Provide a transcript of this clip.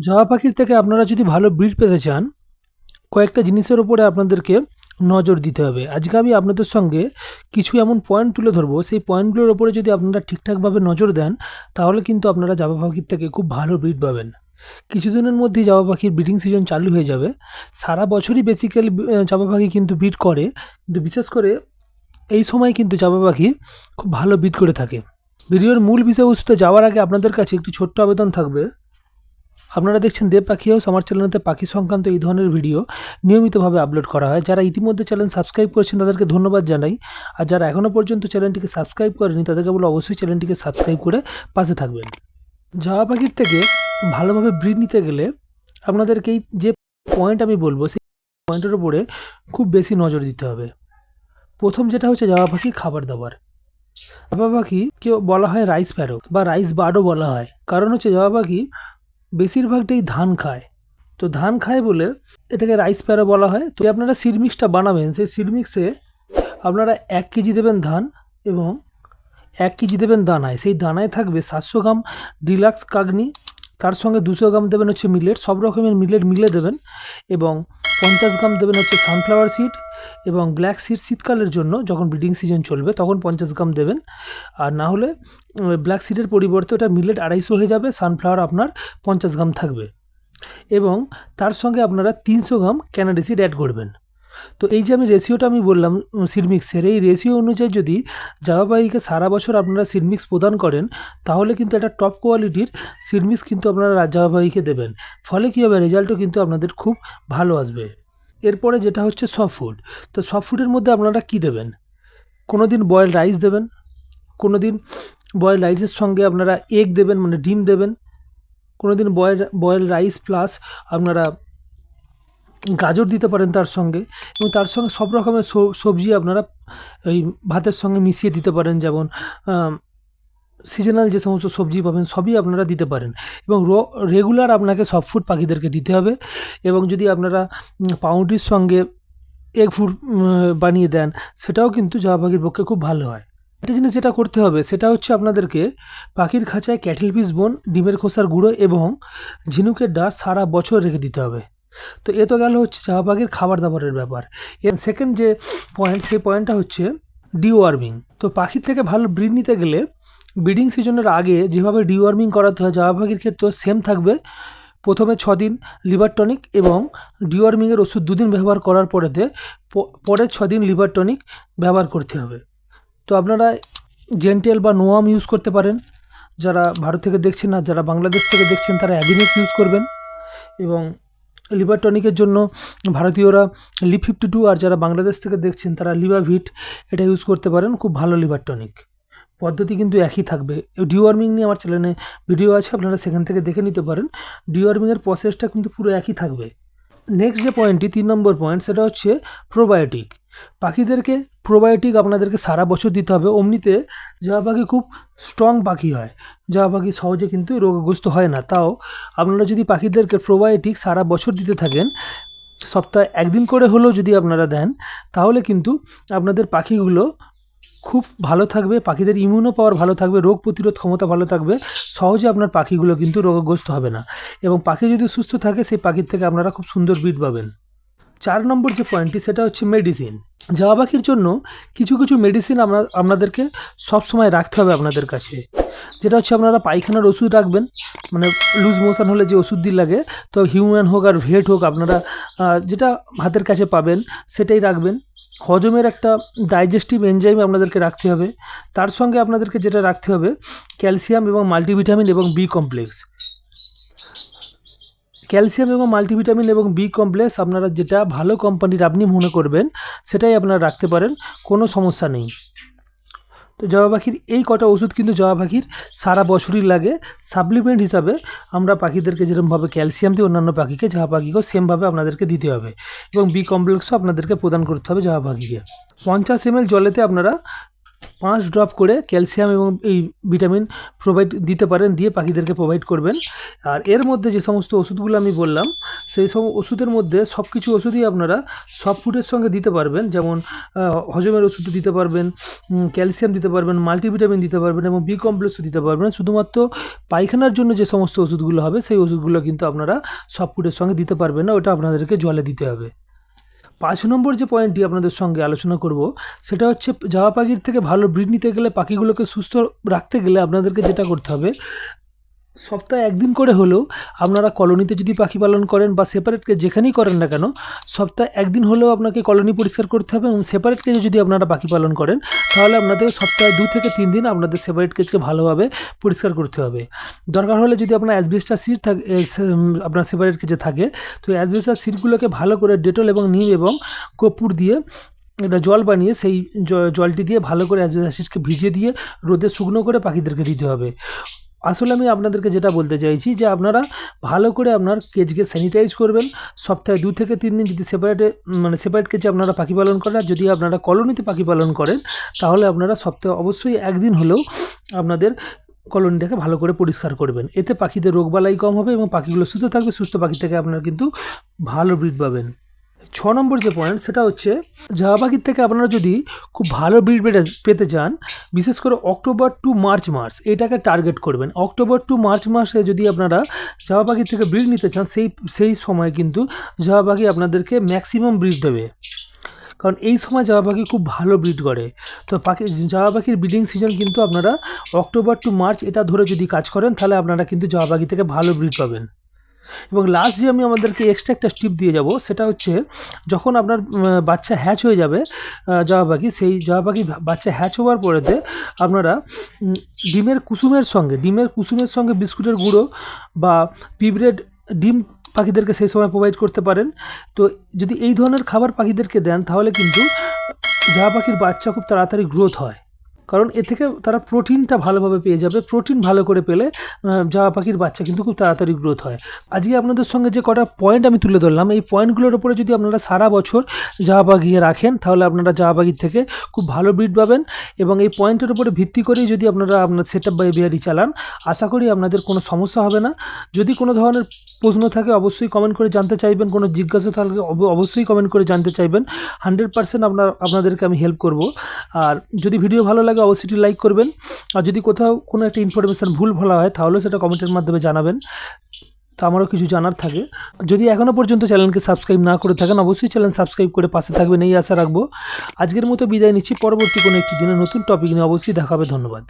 জাবা পাখির থেকে আপনারা যদি ভালো ব্রিড পেতে চান, কয়েকটা জিনিসের ওপরে আপনাদেরকে নজর দিতে হবে। আজকে আমি আপনাদের সঙ্গে কিছু এমন পয়েন্ট তুলে ধরবো। সেই পয়েন্টগুলোর ওপরে যদি আপনারা ঠিকঠাকভাবে নজর দেন, তাহলে কিন্তু আপনারা জাবা পাখির থেকে খুব ভালো ব্রিড পাবেন। কিছুদিনের মধ্যেই জাবা পাখির ব্রিডিং সিজন চালু হয়ে যাবে। সারা বছরই বেসিক্যালি জাবা পাখি কিন্তু ব্রিড করে। কিন্তু বিশেষ করে এই সময় কিন্তু জাবা পাখি খুব ভালো ব্রিড করে থাকে। ভিডিওর মূল বিষয়বস্তুতে যাওয়ার আগে আপনাদের কাছে একটি ছোট্ট আবেদন থাকবে। আপনারা দেখছেন দেব পাখি হাউস, আমার চ্যানেলেতে পাখি সংক্রান্ত এই ধরনের ভিডিও নিয়মিতভাবে আপলোড করা হয়। যারা ইতিমধ্যে চ্যানেল সাবস্ক্রাইব করেছেন, তাদেরকে ধন্যবাদ জানাই। আর যারা এখনও পর্যন্ত চ্যানেলটিকে সাবস্ক্রাইব করেনি তাদেরকে বলে অবশ্যই চ্যানেলটিকে সাবস্ক্রাইব করে পাশে থাকবেন। জামা পাখির থেকে ভালোভাবে ব্রিড নিতে গেলে আপনাদেরকেই যে পয়েন্ট আমি বলব, সেই পয়েন্টের উপরে খুব বেশি নজর দিতে হবে। প্রথম যেটা হচ্ছে জামা পাখির খাবার দাবার। জামা পাখি কেউ বলা হয় রাইস প্যারক বা রাইস বার্ডও বলা হয়। কারণ হচ্ছে জামা পাখি বেশিরভাগটাই ধান খায়। তো ধান খায় বলে এটাকে রাইস প্যারো বলা হয়। তো আপনারা সিড মিক্সটা বানাবেন, সেই সিড মিক্সে আপনারা এক কেজি দেবেন ধান এবং এক কেজি দেবেন দানায়। সেই দানায় থাকবে সাতশো গ্রাম ডিলাক্স কাগনি, তার সঙ্গে দুশো গ্রাম দেবেন হচ্ছে মিলেট সব রকমের মিলেট মিলে দেবেন এবং পঞ্চাশ গ্রাম দেবেন হচ্ছে সানফ্লাওয়ার সিড এবং ব্ল্যাক সিড শীতকালের জন্য যখন ব্রিডিং সিজন চলবে, তখন পঞ্চাশ গ্রাম দেবেন। আর না হলে ব্ল্যাক সিডের পরিবর্তে ওটা মিলেট আড়াইশো হয়ে যাবে সানফ্লাওয়ার আপনার পঞ্চাশ গ্রাম থাকবে। এবং তার সঙ্গে আপনারা তিনশো গ্রাম ক্যানাডি সিড অ্যাড করবেন। তো এই যে আমি রেশিওটা আমি বললাম সিডমিক্সের এই রেশিও অনুযায়ী যদি জাভাবাহিকে সারা বছর আপনারা সিডমিক্স প্রদান করেন, তাহলে কিন্তু একটা টপ কোয়ালিটির সিডমিক্স কিন্তু আপনারা জাভাবাহিকে দেবেন। ফলে কী হবে? রেজাল্টও কিন্তু আপনাদের খুব ভালো আসবে। এরপরে যেটা হচ্ছে সফট ফুড তো সফট ফুডের মধ্যে আপনারা কী দেবেন? কোনো দিন বয়েল রাইস দেবেন। কোনো দিন বয়েল রাইসের সঙ্গে আপনারা এগ দেবেন মানে ডিম দেবেন। কোনো দিন বয়েল বয়েল রাইস প্লাস আপনারা গাজর দিতে পারেন তার সঙ্গে এবং তার সঙ্গে সব রকমের সবজি আপনারা এই ভাতের সঙ্গে মিশিয়ে দিতে পারেন, যেমন সিজনাল যে সমস্ত সবজি পাবেন সবই আপনারা দিতে পারেন এবং রেগুলার আপনাকে সব ফুড পাখিদেরকে দিতে হবে এবং যদি আপনারা পাউরুটির সঙ্গে এগ ফুড বানিয়ে দেন সেটাও কিন্তু জামা পাখির পক্ষে খুব ভালো হয়। একটা জিনিস যেটা করতে হবে সেটা হচ্ছে আপনাদেরকে পাখির খাঁচায় ক্যাটেল পিস বোন ডিমের খোসার গুঁড়ো এবং ঝিনুকের ডাস সারা বছর রেখে দিতে হবে। তো এ তো গেল হচ্ছে পাখির খাবার দাবারের ব্যাপার। এর সেকেন্ড যে পয়েন্ট সেই পয়েন্টটা হচ্ছে ডিওয়ার্মিং তো পাখির থেকে ভালো ব্রিড নিতে গেলে ব্রিডিং সিজনের আগে যেভাবে ডিওয়ার্মিং করাতে হয় পাখির ক্ষেত্রেও সেম থাকবে। প্রথমে ছ দিন লিভার টনিক এবং ডিওয়ার্মিংয়ের ওষুধ দুদিন ব্যবহার করার পরেতে প- পরের ছ দিন লিভার টনিক ব্যবহার করতে হবে। তো আপনারা জেন্টেল বা নোয়াম ইউজ করতে পারেন। যারা ভারত থেকে দেখছেন আর যারা বাংলাদেশ থেকে দেখছেন, তারা অ্যাভিনেক্স ইউজ করবেন। এবং লিভার টনিকের জন্য ভারতীয়রা লি ফিফটি টু আর যারা বাংলাদেশ থেকে দেখছেন তারা লিভাভিট এটা ইউজ করতে পারেন। খুব ভালো লিভার টনিক পদ্ধতি কিন্তু একই থাকবে। ডিওয়ার্মিং নিয়ে আমার চ্যানেলে ভিডিও আছে, আপনারা সেখান থেকে দেখে নিতে পারেন। ডিওয়ার্মিংয়ের প্রসেসটা কিন্তু পুরো একই থাকবে। নেক্সট যে পয়েন্টটি তিন নম্বর পয়েন্ট সেটা হচ্ছে প্রোবায়োটিক পাখিদেরকে প্রোবায়োটিক আপনাদেরকে সারা বছর দিতে হবে। অমনিতে জামা পাখি খুব স্ট্রং পাখি হয়। জামা পাখি সহজে কিন্তু রোগগ্রস্ত হয় না। তাও আপনারা যদি পাখিদেরকে প্রোবায়োটিক সারা বছর দিতে থাকেন, সপ্তাহে একদিন করে হলেও যদি আপনারা দেন, তাহলে কিন্তু আপনাদের পাখিগুলো খুব ভালো থাকবে, পাখিদের ইমিউনো পাওয়ার ভালো থাকবে, রোগ প্রতিরোধ ক্ষমতা ভালো থাকবে, সহজে আপনার পাখিগুলো কিন্তু রোগগ্রস্ত হবে না। এবং পাখি যদি সুস্থ থাকে, সেই পাখির থেকে আপনারা খুব সুন্দর বিট পাবেন। চার নম্বর যে পয়েন্টটি সেটা হচ্ছে মেডিসিন জামা পাখির জন্য কিছু কিছু মেডিসিন আমরা, আপনাদেরকে সবসময় রাখতে হবে আপনাদের কাছে। যেটা হচ্ছে আপনারা পায়খানার ওষুধ রাখবেন মানে লুজ মোশন হলে যে ওষুধ দিয়ে লাগে, তো হিউম্যান হোক আর ভেট হোক, আপনারা যেটা হাতের কাছে পাবেন, সেটাই রাখবেন। হজমের একটা ডাইজেস্টিভ এনজাইম আপনাদেরকে রাখতে হবে। তার সঙ্গে আপনাদেরকে যেটা রাখতে হবে ক্যালসিয়াম এবং মাল্টিভিটামিন এবং বি কমপ্লেক্স ক্যালসিয়াম এবং মাল্টিভিটামিন এবং বি কমপ্লেক্স আপনারা যেটা ভালো কোম্পানির আপনি মনে করবেন, সেটাই আপনারা রাখতে পারেন, কোনো সমস্যা নেই। তো জবা পাখির এই কটা ওষুধ কিন্তু জবা পাখির সারা বছরই লাগে। সাপ্লিমেন্ট হিসাবে আমরা পাখিদেরকে যেরকমভাবে ক্যালসিয়াম দিই অন্যান্য পাখিকে জবা পাখিকেও সেমভাবে আপনাদেরকে দিতে হবে এবং বি কমপ্লেক্সও আপনাদেরকে প্রদান করতে হবে জবা পাখিকে। পঞ্চাশ এম জলেতে আপনারা পাঁচ ড্রপ করে ক্যালসিয়াম এবং এই ভিটামিন প্রোভাইড দিতে পারেন, দিয়ে পাখিদেরকে প্রোভাইড করবেন। আর এর মধ্যে যে সমস্ত ওষুধগুলো আমি বললাম, সেই সব ওষুধের মধ্যে সব কিছু ওষুধই আপনারা সব ফুডের সঙ্গে দিতে পারবেন। যেমন হজমের ওষুধ দিতে পারবেন ক্যালসিয়াম দিতে পারবেন মাল্টিভিটামিন দিতে পারবেন এবং বি কমপ্লেক্সও দিতে পারবেন। শুধুমাত্র পায়খানার জন্য যে সমস্ত ওষুধগুলো হবে, সেই ওষুধগুলো কিন্তু আপনারা সব ফুডের সঙ্গে দিতে পারবেন না, ওটা আপনাদেরকে জলে দিতে হবে। পাঁচ নম্বর যে পয়েন্টটি আপনাদের সঙ্গে আলোচনা করব, সেটা হচ্ছে যাওয়া পাখির থেকে ভালো ব্রিড নিতে গেলে পাখিগুলোকে সুস্থ রাখতে গেলে আপনাদেরকে যেটা করতে হবে সপ্তাহে একদিন করে হলেও আপনারা কলোনিতে যদি পাখি পালন করেন বা সেপারেটকে যেখানেই করেন না কেন, সপ্তাহে একদিন হলেও আপনাকে কলোনি পরিষ্কার করতে হবে এবং সেপারেট কেজে যদি আপনারা পাখি পালন করেন, তাহলে আপনাদের সপ্তাহে দু থেকে তিন দিন আপনাদের সেপারেট কেজকে ভালোভাবে পরিষ্কার করতে হবে। দরকার হলে যদি আপনার অ্যাসবেস্টার সিট থাকে আপনার সেপারেট কেজে থাকে, তো অ্যাসবেস্টার সিটগুলোকে ভালো করে ডেটল এবং নিম এবং কপুর দিয়ে একটা জল বানিয়ে সেই জলটি দিয়ে ভালো করে অ্যাসবেস্টার সিটকে ভিজিয়ে দিয়ে রোদে শুকনো করে পাখিদেরকে দিতে হবে। আসলে আমি আপনাদেরকে যেটা বলতে চাইছি যে আপনারা ভালো করে আপনার কেজকে স্যানিটাইজ করবেন। সপ্তাহে দু থেকে তিন দিন যদি সেপারেটে মানে সেপারেট কেজে আপনারা পাখি পালন করেন, আর যদি আপনারা কলোনিতে পাখি পালন করেন, তাহলে আপনারা সপ্তাহে অবশ্যই একদিন হলেও আপনাদের কলোনিটাকে ভালো করে পরিষ্কার করবেন। এতে পাখিদের রোগবালাই কম হবে এবং পাখিগুলো সুস্থ থাকবে, সুস্থ পাখি থেকে আপনারা কিন্তু ভালো ব্রিড পাবেন। ছ নম্বর যে পয়েন্ট সেটা হচ্ছে পাখির থেকে আপনারা যদি খুব ভালো ব্রিড পেতে পেতে চান, বিশেষ করে অক্টোবর টু মার্চ মাস, এটাকে টার্গেট করবেন। অক্টোবর টু মার্চ মাসে যদি আপনারা জামা পাখির থেকে ব্রিড নিতে চান, সেই সেই সময় কিন্তু জামা পাখি আপনাদেরকে ম্যাক্সিমাম ব্রিড দেবে। কারণ এই সময় জামা পাখি খুব ভালো ব্রিড করে। তো পাখি জামা পাখির ব্রিডিং সিজন কিন্তু আপনারা অক্টোবর টু মার্চ এটা ধরে যদি কাজ করেন, তাহলে আপনারা কিন্তু পাখি থেকে ভালো ব্রিড পাবেন। এবং লাস্ট যে আমি আমাদেরকে এক্সট্রা একটা টিপ দিয়ে যাব, সেটা হচ্ছে যখন আপনার বাচ্চা হ্যাচ হয়ে যাবে জামা পাখি, সেই জামা পাখি বাচ্চা হ্যাচ হওয়ার পরেতে আপনারা ডিমের কুসুমের সঙ্গে, ডিমের কুসুমের সঙ্গে বিস্কুটের গুঁড়ো বা পিঁপড়ের ডিম পাখিদেরকে সেই সময় প্রোভাইড করতে পারেন। তো যদি এই ধরনের খাবার পাখিদেরকে দেন, তাহলে কিন্তু জামা পাখির বাচ্চা খুব তাড়াতাড়ি গ্রোথ হয়। কারণ এ থেকে তারা প্রোটিনটা ভালোভাবে পেয়ে যাবে। প্রোটিন ভালো করে পেলে জামা পাখির বাচ্চা কিন্তু খুব তাড়াতাড়ি গ্রোথ হয়। আজকে আপনাদের সঙ্গে যে কটা পয়েন্ট আমি তুলে ধরলাম, এই পয়েন্টগুলোর উপরে যদি আপনারা সারা বছর জামা পাখি রাখেন, তাহলে আপনারা জামা পাখির থেকে খুব ভালো ব্রিড পাবেন এবং এই পয়েন্টের উপরে ভিত্তি করেই যদি আপনারা আপনার সেট আপ বাই বিহারি চালান, আশা করি আপনাদের কোনো সমস্যা হবে না। যদি কোনো ধরনের প্রশ্ন থাকে, অবশ্যই কমেন্ট করে জানতে চাইবেন। কোনো জিজ্ঞাসা থাকলে অব- অবশ্যই কমেন্ট করে জানতে চাইবেন। হান্ড্রেড পার্সেন্ট আপনার আপনাদেরকে আমি হেল্প করব। আর যদি ভিডিও ভালো লাগে অবশ্যই লাইক করবেন। আর যদি কোথাও কোনো একটা ইনফরমেশান ভুল বলা হয় তাহলেও সেটা কমেন্টের মাধ্যমে জানাবেন। তো আমারও কিছু জানার থাকে। যদি এখনও পর্যন্ত চ্যানেলকে সাবস্ক্রাইব না করে থাকেন, অবশ্যই চ্যানেল সাবস্ক্রাইব করে পাশে থাকবেন, এই আশা রাখব। আজকের মতো বিদায় নিচ্ছি। পরবর্তী কোনো একটি দিনে নতুন টপিক নিয়ে অবশ্যই দেখাবে। ধন্যবাদ।